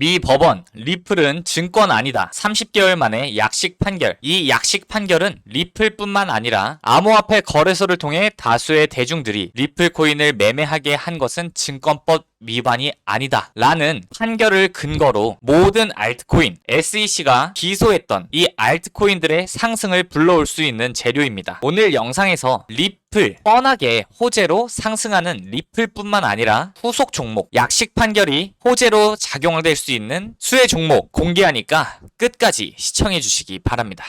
미 법원 리플은 증권 아니다. 30개월 만에 약식 판결. 이 약식 판결은 리플뿐만 아니라 암호화폐 거래소를 통해 다수의 대중들이 리플 코인을 매매하게 한 것은 증권법 위반이 아니다. 라는 판결을 근거로 모든 알트코인 SEC가 기소했던 이 알트코인들의 상승을 불러올 수 있는 재료입니다. 오늘 영상에서 리플 뻔하게 호재로 상승하는 리플뿐만 아니라 후속 종목 약식 판결이 호재로 작용될 수 있는 수혜 종목 공개하니까 끝까지 시청해 주시기 바랍니다.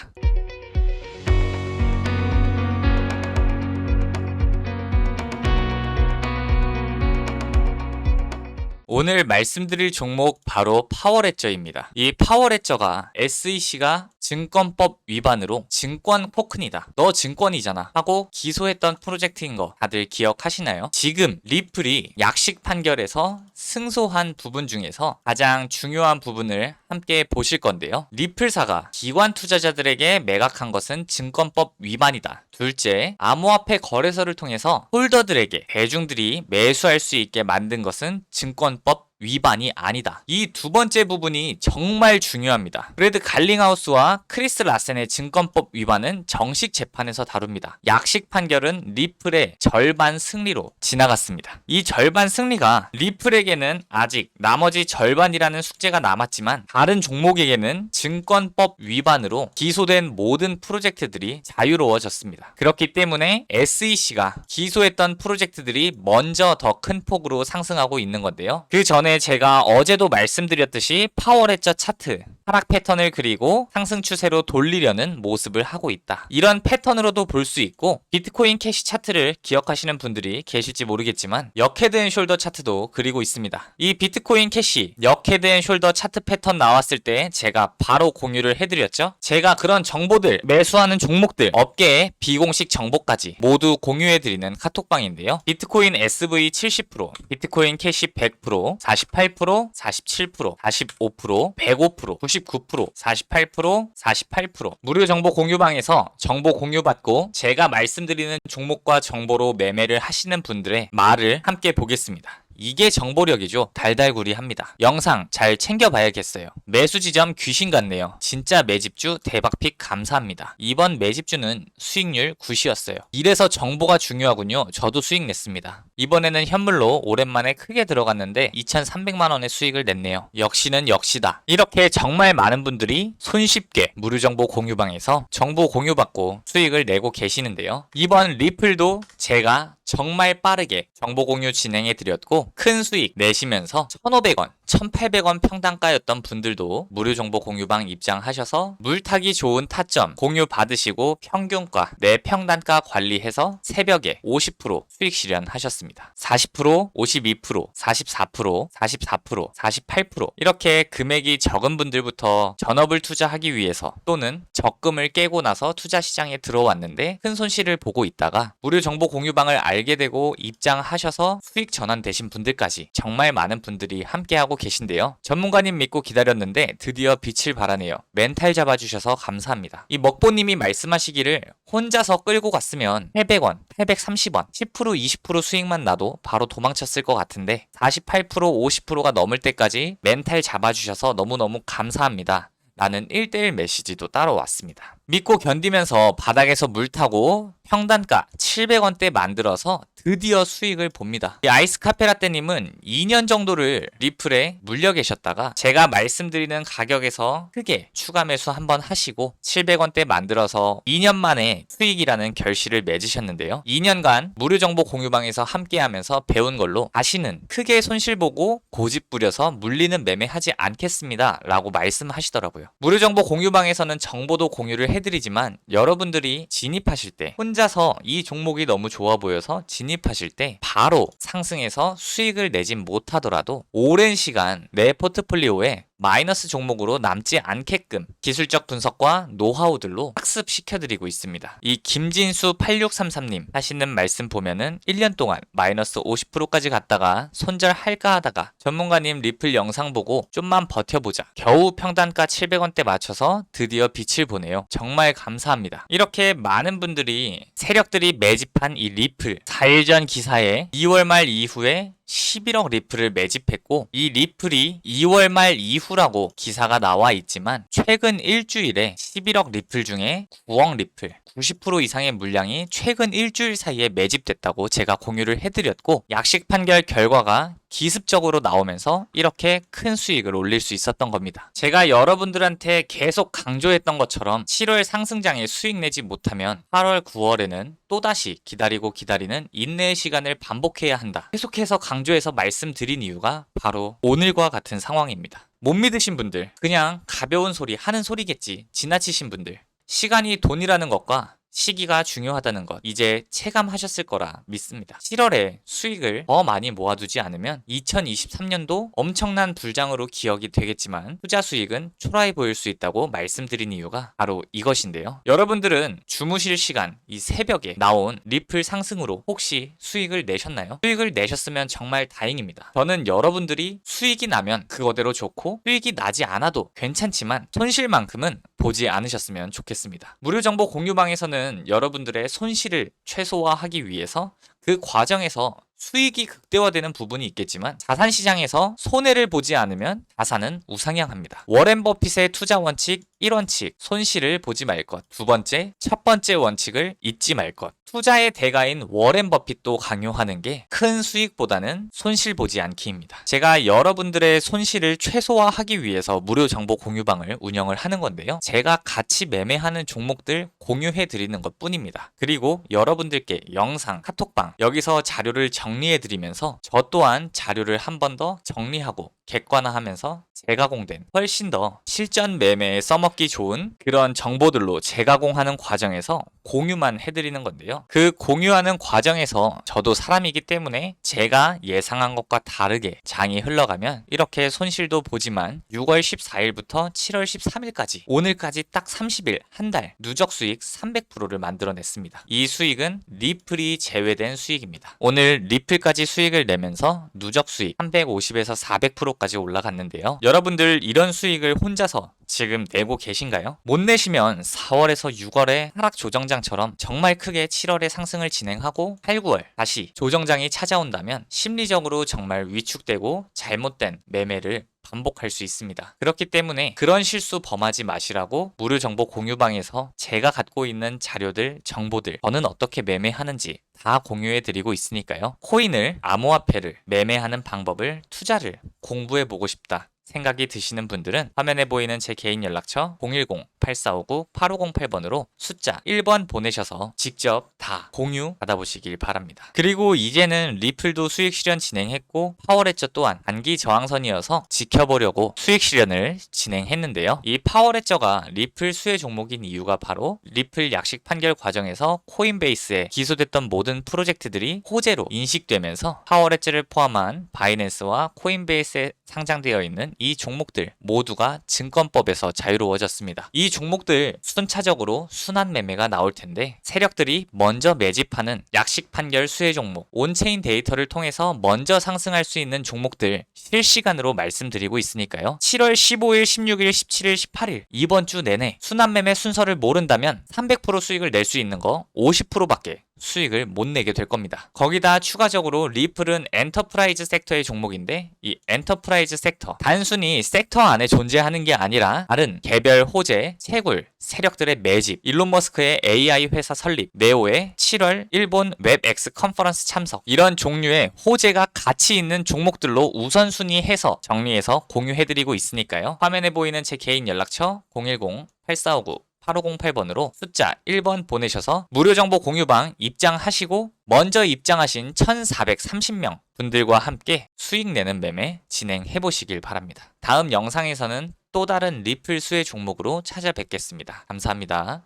오늘 말씀드릴 종목 바로 파워레저입니다. 이 파워레저가 SEC가 증권법 위반으로 증권 포큰이다. 너 증권이잖아. 하고 기소했던 프로젝트인 거 다들 기억하시나요? 지금 리플이 약식 판결에서 승소한 부분 중에서 가장 중요한 부분을 함께 보실 건데요. 리플사가 기관 투자자들에게 매각한 것은 증권법 위반이다. 둘째, 암호화폐 거래소를 통해서 홀더들에게 대중들이 매수할 수 있게 만든 것은 증권 법 위반이 아니다. 이 두 번째 부분이 정말 중요합니다. 브래드 갈링하우스와 크리스 라센의 증권법 위반은 정식 재판에서 다룹니다. 약식 판결은 리플의 절반 승리로 지나갔습니다. 이 절반 승리가 리플에게는 아직 나머지 절반이라는 숙제가 남았지만 다른 종목에게는 증권법 위반으로 기소된 모든 프로젝트들이 자유로워졌습니다. 그렇기 때문에 SEC가 기소했던 프로젝트들이 먼저 더 큰 폭으로 상승하고 있는 건데요. 그 전에 제가 어제도 말씀드렸듯이 파워레저 차트 하락 패턴을 그리고 상승 추세로 돌리려는 모습을 하고 있다. 이런 패턴으로도 볼 수 있고 비트코인 캐시 차트를 기억하시는 분들이 계실지 모르겠지만 역헤드 앤 숄더 차트도 그리고 있습니다. 이 비트코인 캐시 역헤드 앤 숄더 차트 패턴 나왔을 때 제가 바로 공유를 해드렸죠. 제가 그런 정보들 매수하는 종목들 업계의 비공식 정보까지 모두 공유해드리는 카톡방인데요. 비트코인 SV 70%, 비트코인 캐시 100%, 48%, 47%, 45%, 105%, 99%, 48%, 48% 무료 정보 공유방에서 정보 공유받고 제가 말씀드리는 종목과 정보로 매매를 하시는 분들의 말을 함께 보겠습니다. 이게 정보력이죠. 달달구리 합니다. 영상 잘 챙겨봐야겠어요. 매수 지점 귀신 같네요. 진짜 매집주 대박픽 감사합니다. 이번 매집주는 수익률 9시였어요. 이래서 정보가 중요하군요. 저도 수익 냈습니다. 이번에는 현물로 오랜만에 크게 들어갔는데 2,300만 원의 수익을 냈네요. 역시는 역시다. 이렇게 정말 많은 분들이 손쉽게 무료 정보 공유방에서 정보 공유받고 수익을 내고 계시는데요. 이번 리플도 제가 정말 빠르게 정보 공유 진행해 드렸고 큰 수익 내시면서 1,500원, 1,800원 평단가였던 분들도 무료 정보 공유방 입장하셔서 물타기 좋은 타점 공유 받으시고 평균가 내 평단가 관리해서 새벽에 50% 수익 실현하셨습니다. 40%, 52%, 44%, 44%, 48% 이렇게 금액이 적은 분들부터 전업을 투자하기 위해서 또는 적금을 깨고 나서 투자 시장에 들어왔는데 큰 손실을 보고 있다가 무료 정보 공유방을 알게 되고 입장하셔서 수익 전환 되신 분들까지 정말 많은 분들이 함께하고 계신데요. 전문가님 믿고 기다렸는데 드디어 빛을 발하네요. 멘탈 잡아주셔서 감사합니다. 이 먹보님이 말씀하시기를 혼자서 끌고 갔으면 800원, 830원, 10% 20% 수익만 나도 바로 도망쳤을 것 같은데 48% 50%가 넘을 때까지 멘탈 잡아주셔서 너무너무 감사합니다. 라는 1대1 메시지도 따로 왔습니다. 믿고 견디면서 바닥에서 물 타고 평단가 700원대 만들어서 드디어 수익을 봅니다. 이 아이스 카페라떼님은 2년 정도를 리플에 물려 계셨다가 제가 말씀드리는 가격에서 크게 추가 매수 한번 하시고 700원대 만들어서 2년 만에 수익이라는 결실을 맺으셨는데요. 2년간 무료 정보 공유방에서 함께하면서 배운 걸로 다시는 크게 손실 보고 고집 부려서 물리는 매매 하지 않겠습니다. 라고 말씀하시더라고요. 무료 정보 공유방에서는 정보도 공유를 해드리지만 여러분들이 진입하실 때 혼자서 이 종목이 너무 좋아 보여서 진입하실 때 바로 상승해서 수익을 내진 못하더라도 오랜 시간 내 포트폴리오에 마이너스 종목으로 남지 않게끔 기술적 분석과 노하우들로 학습시켜드리고 있습니다. 이 김진수 8633님 하시는 말씀 보면은 1년 동안 마이너스 50%까지 갔다가 손절할까 하다가 전문가님 리플 영상 보고 좀만 버텨보자. 겨우 평단가 700원대 맞춰서 드디어 빛을 보네요. 정말 감사합니다. 이렇게 많은 분들이 세력들이 매집한 이 리플 4일 전 기사에 2월 말 이후에 11억 리플을 매집했고 이 리플이 2월 말 이후라고 기사가 나와 있지만 최근 일주일에 11억 리플 중에 9억 리플 90% 이상의 물량이 최근 일주일 사이에 매집됐다고 제가 공유를 해드렸고 약식 판결 결과가 기습적으로 나오면서 이렇게 큰 수익을 올릴 수 있었던 겁니다. 제가 여러분들한테 계속 강조했던 것처럼 7월 상승장에 수익 내지 못하면 8월, 9월에는 또다시 기다리고 기다리는 인내의 시간을 반복해야 한다. 계속해서 강조해서 말씀드린 이유가 바로 오늘과 같은 상황입니다. 못 믿으신 분들, 그냥 가벼운 소리 하는 소리겠지 지나치신 분들, 시간이 돈이라는 것과 시기가 중요하다는 것 이제 체감하셨을 거라 믿습니다. 7월에 수익을 더 많이 모아두지 않으면 2023년도 엄청난 불장으로 기억이 되겠지만 투자 수익은 초라해 보일 수 있다고 말씀드린 이유가 바로 이것인데요. 여러분들은 주무실 시간 이 새벽에 나온 리플 상승으로 혹시 수익을 내셨나요? 수익을 내셨으면 정말 다행입니다. 저는 여러분들이 수익이 나면 그거대로 좋고 수익이 나지 않아도 괜찮지만 손실만큼은 보지 않으셨으면 좋겠습니다. 무료 정보 공유방에서는 여러분들의 손실을 최소화하기 위해서 그 과정에서 수익이 극대화되는 부분이 있겠지만 자산 시장에서 손해를 보지 않으면 자산은 우상향합니다. 워렌 버핏의 투자 원칙 1원칙 손실을 보지 말 것. 두 번째, 첫 번째 원칙을 잊지 말 것. 투자의 대가인 워렌 버핏도 강요하는 게 큰 수익보다는 손실 보지 않기입니다. 제가 여러분들의 손실을 최소화하기 위해서 무료 정보 공유방을 운영을 하는 건데요. 제가 같이 매매하는 종목들 공유해 드리는 것 뿐입니다. 그리고 여러분들께 영상, 카톡방 여기서 자료를 정리해 드리면서 저 또한 자료를 한 번 더 정리하고 객관화하면서 재가공된 훨씬 더 실전 매매에 써먹기 좋은 그런 정보들로 재가공하는 과정에서 공유만 해드리는 건데요. 그 공유하는 과정에서 저도 사람이기 때문에 제가 예상한 것과 다르게 장이 흘러가면 이렇게 손실도 보지만 6월 14일부터 7월 13일까지 오늘까지 딱 30일 한 달 누적 수익 300%를 만들어냈습니다. 이 수익은 리플이 제외된 수익입니다. 오늘 리플까지 수익을 내면서 누적 수익 350에서 400%까지 올라갔는데요. 여러분들 이런 수익을 혼자서 지금 내고 계신가요? 못 내시면 4월에서 6월에 하락 조정장처럼 정말 크게 7월에 상승을 진행하고 8, 9월 다시 조정장이 찾아온다면 심리적으로 정말 위축되고 잘못된 매매를 반복할 수 있습니다. 그렇기 때문에 그런 실수 범하지 마시라고 무료 정보 공유방에서 제가 갖고 있는 자료들, 정보들, 저는 어떻게 매매하는지 다 공유해 드리고 있으니까요. 코인을, 암호화폐를 매매하는 방법을, 투자를 공부해 보고 싶다. 생각이 드시는 분들은 화면에 보이는 제 개인 연락처 010-8459-8508번으로 숫자 1번 보내셔서 직접 다 공유 받아보시길 바랍니다. 그리고 이제는 리플도 수익 실현 진행했고 파워레저 또한 단기 저항선이어서 지켜보려고 수익 실현을 진행했는데요. 이 파워레저가 리플 수혜 종목인 이유가 바로 리플 약식 판결 과정에서 코인베이스에 기소됐던 모든 프로젝트들이 호재로 인식되면서 파워레저를 포함한 바이낸스와 코인베이스에 상장되어 있는 이 종목들 모두가 증권법에서 자유로워졌습니다. 이 종목들 순차적으로 순환 매매가 나올 텐데 세력들이 먼저 매집하는 약식 판결 수혜 종목, 온체인 데이터를 통해서 먼저 상승할 수 있는 종목들 실시간으로 말씀드리고 있으니까요. 7월 15일, 16일, 17일, 18일 이번 주 내내 순환 매매 순서를 모른다면 300% 수익을 낼 수 있는 거 50%밖에 수익을 못 내게 될 겁니다. 거기다 추가적으로 리플은 엔터프라이즈 섹터의 종목인데 이 엔터프라이즈 섹터 단순히 섹터 안에 존재하는 게 아니라 다른 개별 호재, 채굴, 세력들의 매집, 일론 머스크의 AI 회사 설립, 네오의 7월 일본 웹X 컨퍼런스 참석 이런 종류의 호재가 가치 있는 종목들로 우선순위해서 정리해서 공유해드리고 있으니까요. 화면에 보이는 제 개인 연락처 010 8459 8508번으로 숫자 1번 보내셔서 무료 정보 공유방 입장하시고 먼저 입장하신 1430명 분들과 함께 수익 내는 매매 진행해 보시길 바랍니다. 다음 영상에서는 또 다른 리플 수혜 종목으로 찾아뵙겠습니다. 감사합니다.